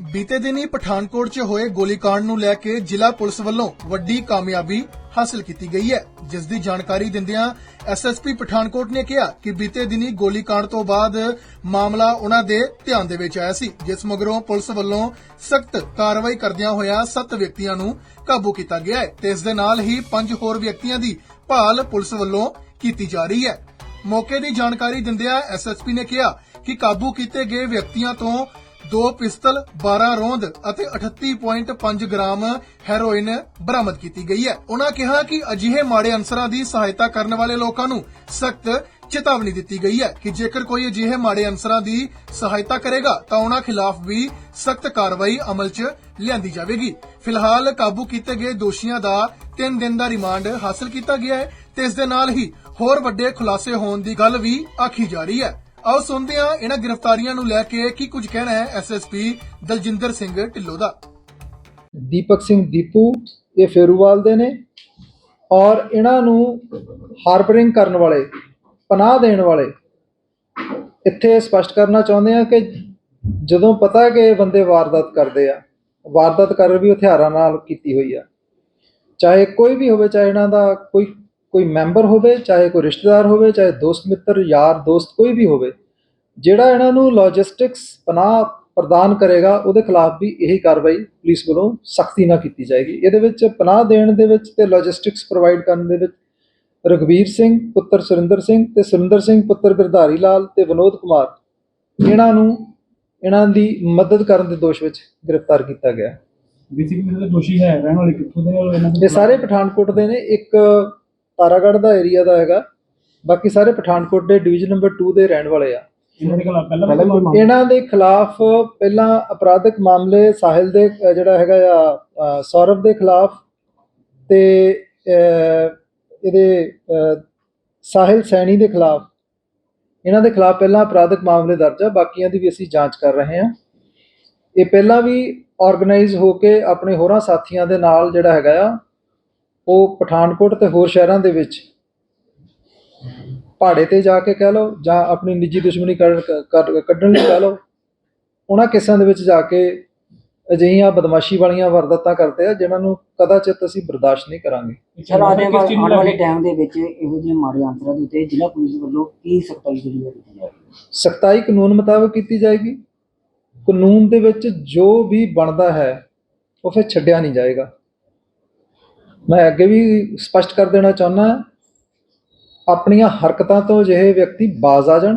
ਬੀਤੇ ਦਿਨੀ ਪਠਾਨਕੋਟ 'ਚ ਹੋਏ ਗੋਲੀकांड ਨੂੰ ਲੈ ਕੇ ਜ਼ਿਲ੍ਹਾ ਪੁਲਿਸ ਵੱਲੋਂ ਵੱਡੀ ਕਾਮਯਾਬੀ ਹਾਸਲ ਕੀਤੀ ਗਈ ਹੈ। ਜਿਸ ਦੀ ਜਾਣਕਾਰੀ ਦਿੰਦਿਆਂ ਐਸਐਸਪੀ ਪਠਾਨਕੋਟ ਨੇ ਕਿਹਾ ਕਿ ਬੀਤੇ ਦਿਨੀ ਗੋਲੀकांड ਤੋਂ ਬਾਅਦ ਮਾਮਲਾ ਉਹਨਾਂ ਦੇ ਧਿਆਨ ਦੇ ਵਿੱਚ ਆਇਆ ਸੀ, ਜਿਸ ਮਗਰੋਂ ਪੁਲਿਸ ਵੱਲੋਂ ਸਖਤ ਕਾਰਵਾਈ ਕਰਦਿਆਂ ਹੋਇਆ ਸੱਤ ਵਿਅਕਤੀਆਂ ਨੂੰ ਕਾਬੂ ਕੀਤਾ ਗਿਆ ਹੈ ਤੇ ਇਸ ਦੇ ਨਾਲ ਹੀ ਪੰਜ ਹੋਰ ਵਿਅਕਤੀਆਂ ਦੀ ਭਾਲ ਪੁਲਿਸ ਵੱਲੋਂ ਕੀਤੀ ਜਾ ਰਹੀ ਹੈ। ਮੌਕੇ ਦੀ ਜਾਣਕਾਰੀ ਦਿੰਦਿਆਂ ਐਸਐਸਪੀ ਨੇ ਕਿਹਾ ਕਿ ਕਾਬੂ ਕੀਤੇ ਗਏ ਵਿਅਕਤੀਆਂ ਤੋਂ ਦੋ ਪਿਸਤਲ 12 ਰੋਂਦ ਅਤੇ 38.5 ਗ੍ਰਾਮ ਹੈਰੋਇਨ ਬਰਾਮਦ ਕੀਤੀ ਗਈ ਹੈ। ਉਹਨਾਂ ਕਿਹਾ ਕਿ ਅਜਿਹੇ ਮਾੜੇ ਅਨਸਰਾਂ ਦੀ ਸਹਾਇਤਾ ਕਰਨ ਵਾਲੇ ਲੋਕਾਂ ਨੂੰ ਸਖਤ ਚੇਤਾਵਨੀ ਦਿੱਤੀ ਗਈ ਹੈ ਕਿ ਜੇਕਰ ਕੋਈ ਅਜਿਹੇ ਮਾੜੇ ਅਨਸਰਾਂ ਦੀ ਸਹਾਇਤਾ ਕਰੇਗਾ, ਤਾਂ ਉਹਨਾਂ ਖਿਲਾਫ ਵੀ ਸਖਤ ਕਾਰਵਾਈ ਅਮਲ 'ਚ ਲਿਆਂਦੀ ਜਾਵੇਗੀ। ਫਿਲਹਾਲ ਕਾਬੂ ਕੀਤੇ ਗਏ ਦੋਸ਼ੀਆਂ ਦਾ 3 ਦਿਨ ਦਾ ਰਿਮਾਂਡ ਹਾਸਲ ਕੀਤਾ ਗਿਆ ਹੈ ਤੇ ਇਸ ਦੇ ਨਾਲ ਹੀ ਹੋਰ ਵੱਡੇ ਖੁਲਾਸੇ ਹੋਣ ਦੀ ਗੱਲ ਵੀ ਆਖੀ ਜਾ ਰਹੀ ਹੈ। ਆਓ ਸੁਣਦੇ ਹਾਂ ਇਹਨਾਂ ਗ੍ਰਿਫਤਾਰੀਆਂ ਨੂੰ ਲੈ ਕੇ ਕੀ ਕੁਝ ਕਹਿਣਾ ਹੈ ਐਸਐਸਪੀ ਦਲਜਿੰਦਰ ਸਿੰਘ ਢਿੱਲੋਂ ਦਾ। ਦੀਪਕ ਸਿੰਘ ਦੀਪੂ, ਇਹ ਫੇਰੂਵਾਲ ਦੇ ਨੇ ਔਰ ਇਹਨਾਂ ਨੂੰ ਹਾਰਬਰਿੰਗ ਕਰਨ ਵਾਲੇ, ਪਨਾਹ ਦੇਣ ਵਾਲੇ। ਇੱਥੇ ਸਪਸ਼ਟ ਕਰਨਾ ਚਾਹੁੰਦੇ ਆ ਕਿ ਜਦੋਂ ਪਤਾ ਕਿ ਇਹ ਬੰਦੇ ਵਾਰਦਾਤ ਕਰਦੇ ਆ, ਵਾਰਦਾਤ ਕਰ ਵੀ ਹਥਿਆਰਾਂ ਨਾਲ ਕੀਤੀ ਹੋਈ ਆ, ਚਾਹੇ ਕੋਈ ਵੀ ਹੋਵੇ, ਚਾਹੇ ਇਹਨਾਂ ਦਾ ਕੋਈ ਕੋਈ ਮੈਂਬਰ ਹੋਵੇ ਚਾਹੇ ਕੋਈ ਰਿਸ਼ਤੇਦਾਰ ਹੋਵੇ ਚਾਹੇ ਦੋਸਤ ਮਿੱਤਰ ਯਾਰ ਦੋਸਤ ਕੋਈ ਵੀ ਹੋਵੇ ਜਿਹੜਾ ਇਹਨਾਂ ਨੂੰ ਲੌਜਿਸਟਿਕਸ ਪਨਾਹ ਪ੍ਰਦਾਨ ਕਰੇਗਾ ਉਹਦੇ ਖਿਲਾਫ ਵੀ ਇਹੀ ਕਾਰਵਾਈ ਪੁਲਿਸ ਵੱਲੋਂ ਸਖਤੀ ਨਾਲ ਕੀਤੀ ਜਾਏਗੀ। ਇਹਦੇ ਵਿੱਚ ਪਨਾਹ ਦੇਣ ਦੇ ਵਿੱਚ ਤੇ ਲੌਜਿਸਟਿਕਸ ਪ੍ਰੋਵਾਈਡ ਕਰਨ ਦੇ ਵਿੱਚ ਰਗਵੀਰ ਸਿੰਘ ਪੁੱਤਰ ਸੁਰਿੰਦਰ ਸਿੰਘ ਤੇ ਸੁਰਿੰਦਰ ਸਿੰਘ ਪੁੱਤਰ ਗਿਰਧਾਰੀ ਲਾਲ ਤੇ ਵਿਨੋਦ ਕੁਮਾਰ ਇਹਨਾਂ ਨੂੰ ਇਹਨਾਂ ਦੀ ਮਦਦ ਕਰਨ ਦੇ ਦੋਸ਼ ਵਿੱਚ ਗ੍ਰਿਫਤਾਰ ਕੀਤਾ ਗਿਆ। ਬੇਸਿਕਲੀ ਜਿਹੜੇ ਦੋਸ਼ੀ ਹੈ ਰਹਿਣ ਵਾਲੇ ਕਿੱਥੋਂ ਦੇ ਇਹਨਾਂ ਦੇ ਇਹ ਸਾਰੇ ਪਠਾਨਕੋਟ ਦੇ ਨੇ। ਇੱਕ ਤਾਰਾਗੜ੍ਹ ਦਾ ਏਰੀਆ ਦਾ ਹੈਗਾ। ਬਾਕੀ ਸਾਰੇ ਪਠਾਨਕੋਟ ਦੇ ਡਿਵੀਜ਼ਨ ਨੰਬਰ 2 ਦੇ ਰਹਿਣ ਵਾਲੇ ਆ। ਇਹਨਾਂ ਦੇ ਖਿਲਾਫ ਪਹਿਲਾਂ ਵੀ ਕੋਈ ਮਾਮਲਾ- ਇਹਨਾਂ ਦੇ ਖਿਲਾਫ ਪਹਿਲਾਂ ਅਪਰਾਧਿਕ ਮਾਮਲੇ ਸਾਹਿਲ ਦੇ ਅ, ਜਿਹੜਾ ਹੈਗਾ ਆ ਅ, ਸੌਰਵ ਦੇ ਖਿਲਾਫ ਤੇ ਅ, ਇਹਦੇ ਅ, ਸਾਹਿਲ ਸੈਣੀ ਦੇ ਖਿਲਾਫ। ਇਹਨਾਂ ਦੇ ਖਿਲਾਫ ਪਹਿਲਾਂ ਅਪਰਾਧਿਕ ਮਾਮਲੇ ਦਰਜ ਆ ਬਾਕੀਆਂ ਦੀ ਵੀ ਅਸੀਂ ਜਾਂਚ ਕਰ ਰਹੇ ਹਾਂ। ਇਹ ਪਹਿਲਾਂ ਵੀ ਆਰਗੇਨਾਈਜ਼ ਹੋ ਕੇ ਆਪਣੇ ਹੋਰਾਂ ਸਾਥੀਆਂ ਦੇ ਨਾਲ ਜਿਹੜਾ ਹੈਗਾ ਆ ਉਹ ਪਠਾਨਕੋਟ ਤੇ ਹੋਰ ਸ਼ਹਿਰਾਂ ਦੇ ਵਿੱਚ ਪਹਾੜੇ ਤੇ ਜਾ ਕੇ ਕਹਿ ਲਓ ਜਾਂ ਆਪਣੀ ਨਿੱਜੀ ਦੁਸ਼ਮਣੀ ਕੱਢ- ਕੱਢ- ਕੱਢਣ ਲਈ ਕਹਿ ਲਓ ਉਹਨਾਂ ਕਿੱਸਿਆਂ ਦੇ ਵਿੱਚ ਜਾ ਕੇ ਅਜਿਹੀਆਂ ਬਦਮਾਸ਼ੀ ਵਾਲੀਆਂ ਵਾਰਦਾਤਾਂ ਕਰਦੇ ਆ ਜਿਨ੍ਹਾਂ ਨੂੰ ਕਦਾਚਿਤ ਅਸੀਂ ਬਰਦਾਸ਼ਤ ਨਹੀਂ ਕਰਾਂਗੇ। ਅੱਛਾ, ਸਰ ਆने ਕਿਸ ਚੀਜ਼ ਨੂੰ ਆਉਣ ਵਾਲੇ ਲੈ ਕੇ- ਟਾਈਮ ਦੇ ਵਿੱਚ ਇਹੋ ਜਿਹੇ ਮਾੜੇ ਅੰਤਰਾਂ ਦੇ ਉੱਤੇ ਜ਼ਿਲ੍ਹਾ ਪੁਲਿਸ ਵੱਲੋਂ ਕੀ ਸਖਤਾਈ ਜਿਹੜੀ ਹੈ ਕੀਤੀ ਜਾ ਰਹੀ ਹੈ ਸਖਤਾਈ ਕਾਨੂੰਨ ਮੁਤਾਬਕ ਕੀਤੀ ਜਾਏਗੀ। ਕਾਨੂੰਨ ਦੇ ਵਿੱਚ ਜੋ ਵੀ ਬਣਦਾ ਹੈ ਉਹ ਫਿਰ ਛੱਡਿਆ ਨਹੀਂ ਜਾਏਗਾ। ਮੈਂ ਅੱਗੇ ਵੀ ਸਪਸ਼ਟ ਕਰ ਦੇਣਾ ਚਾਹੁੰਦਾ, ਆਪਣੀਆਂ ਹਰਕਤਾਂ ਤੋਂ ਅਜਿਹੇ ਵਿਅਕਤੀ ਬਾਜ਼ ਆ ਜਾਣ।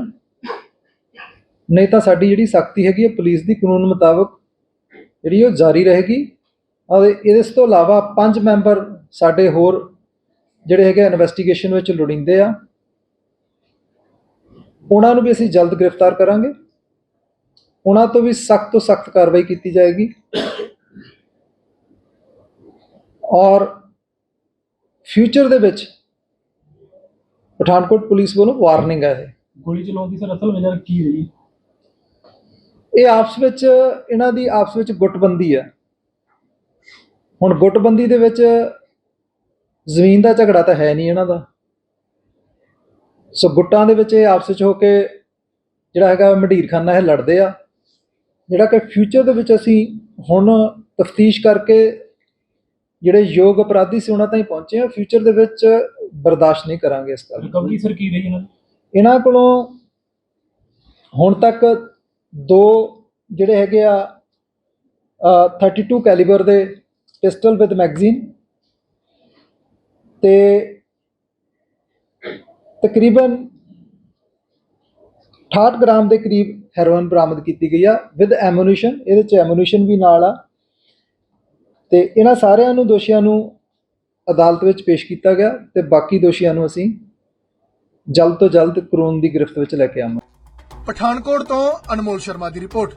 ਨਹੀਂ ਤਾਂ ਸਾਡੀ ਜਿਹੜੀ ਸਖਤੀ ਹੈਗੀ ਹੈ ਪੁਲਿਸ ਦੀ ਕਾਨੂੰਨ ਮੁਤਾਬਕ ਜਿਹੜੀ ਉਹ ਜਾਰੀ ਰਹੇਗੀ। ਔਰ ਇਸ ਤੋਂ ਇਲਾਵਾ ਪੰਜ ਮੈਂਬਰ ਸਾਡੇ ਹੋਰ ਜਿਹੜੇ ਹੈਗੇ ਇਨਵੈਸਟੀਗੇਸ਼ਨ ਵਿੱਚ ਲੋੜੀਂਦੇ ਆ। ਉਹਨਾਂ ਨੂੰ ਵੀ ਅਸੀਂ ਜਲਦ ਗ੍ਰਿਫਤਾਰ ਕਰਾਂਗੇ। ਉਹਨਾਂ ਤੋਂ ਵੀ ਸਖਤ ਤੋਂ ਸਖਤ ਕਾਰਵਾਈ ਕੀਤੀ ਜਾਏਗੀ। ਔਰ ਫਿਊਚਰ ਦੇ ਵਿੱਚ ਪਠਾਨਕੋਟ ਪੁਲਿਸ ਵੱਲੋਂ ਵਾਰਨਿੰਗ ਹੈ ਇਹ। ਗੋਲੀ ਚਲਾਉਣ ਦੀ ਸਰ ਅਸਲ ਵਜ੍ਹਾ ਕੀ ਰਹੀ ਇਹ ਆਪਸ ਵਿੱਚ ਇਹਨਾਂ ਦੀ ਆਪਸ ਵਿੱਚ ਗੁੱਟਬੰਦੀ ਹੈ। ਹੁਣ ਗੁੱਟਬੰਦੀ ਦੇ ਵਿੱਚ ਜ਼ਮੀਨ ਦਾ ਝਗੜਾ ਤਾਂ ਹੈ ਨਹੀਂ ਇਹਨਾਂ ਦਾ। ਸੋ ਗੁੱਟਾਂ ਦੇ ਵਿੱਚ ਇਹ ਆਪਸ ਵਿੱਚ ਹੋ ਕੇ ਜਿਹੜਾ ਹੈਗਾ ਮੰਡੀਰਖਾਨਾ ਇਹ ਲੜਦੇ ਆ। ਜਿਹੜਾ ਕਿ ਫਿਊਚਰ ਦੇ ਵਿੱਚ ਅਸੀਂ ਹੁਣ ਤਫਤੀਸ਼ ਕਰਕੇ ਜਿਹੜੇ ਯੋਗ ਅਪਰਾਧੀ ਸੀ ਉਹਨਾਂ ਤਾਈਂ ਪਹੁੰਚੇ ਆ ਫਿਊਚਰ ਦੇ ਵਿੱਚ ਬਰਦਾਸ਼ਤ ਨਹੀਂ ਕਰਾਂਗੇ ਇਸ ਗੱਲ ਨੂੰ। ਰਿਕਵਰੀ ਸਰ ਕੀ ਰਹੀ ਇਹਨਾਂ ਦੀ? ਇਹਨਾਂ ਕੋਲੋਂ ਹੁਣ ਤੱਕ ਦੋ ਜਿਹੜੇ ਹੈਗੇ ਆ ਅ, 32 ਕੈਲੀਬਰ ਦੇ ਪਿਸਟਲ ਵਿਦ ਮੈਗਜ਼ੀਨ ਤੇ ਤਕਰੀਬਨ 68 ਗ੍ਰਾਮ ਦੇ ਕਰੀਬ ਹੈਰੋਇਨ ਬਰਾਮਦ ਕੀਤੀ ਗਈ ਆ ਵਿਦ ਐਮੂਨੀਸ਼ਨ ਇਹਦੇ ਚ ਐਮੂਨੀਸ਼ਨ ਵੀ ਨਾਲ ਆ। ਤੇ ਇਹਨਾਂ ਸਾਰਿਆਂ ਨੂੰ ਦੋਸ਼ੀਆਂ ਨੂੰ ਅਦਾਲਤ ਵਿੱਚ ਪੇਸ਼ ਕੀਤਾ ਗਿਆ ਤੇ ਬਾਕੀ ਦੋਸ਼ੀਆਂ ਨੂੰ ਅਸੀਂ ਜਲਦ ਤੋਂ ਜਲਦ ਕਾਨੂੰਨ ਦੀ ਗ੍ਰਿਫਤ ਵਿੱਚ ਲੈ ਕੇ ਆਵਾਂਗੇ। ਪਠਾਨਕੋਟ ਤੋਂ ਅਨਮੋਲ ਸ਼ਰਮਾ ਦੀ ਰਿਪੋਰਟ।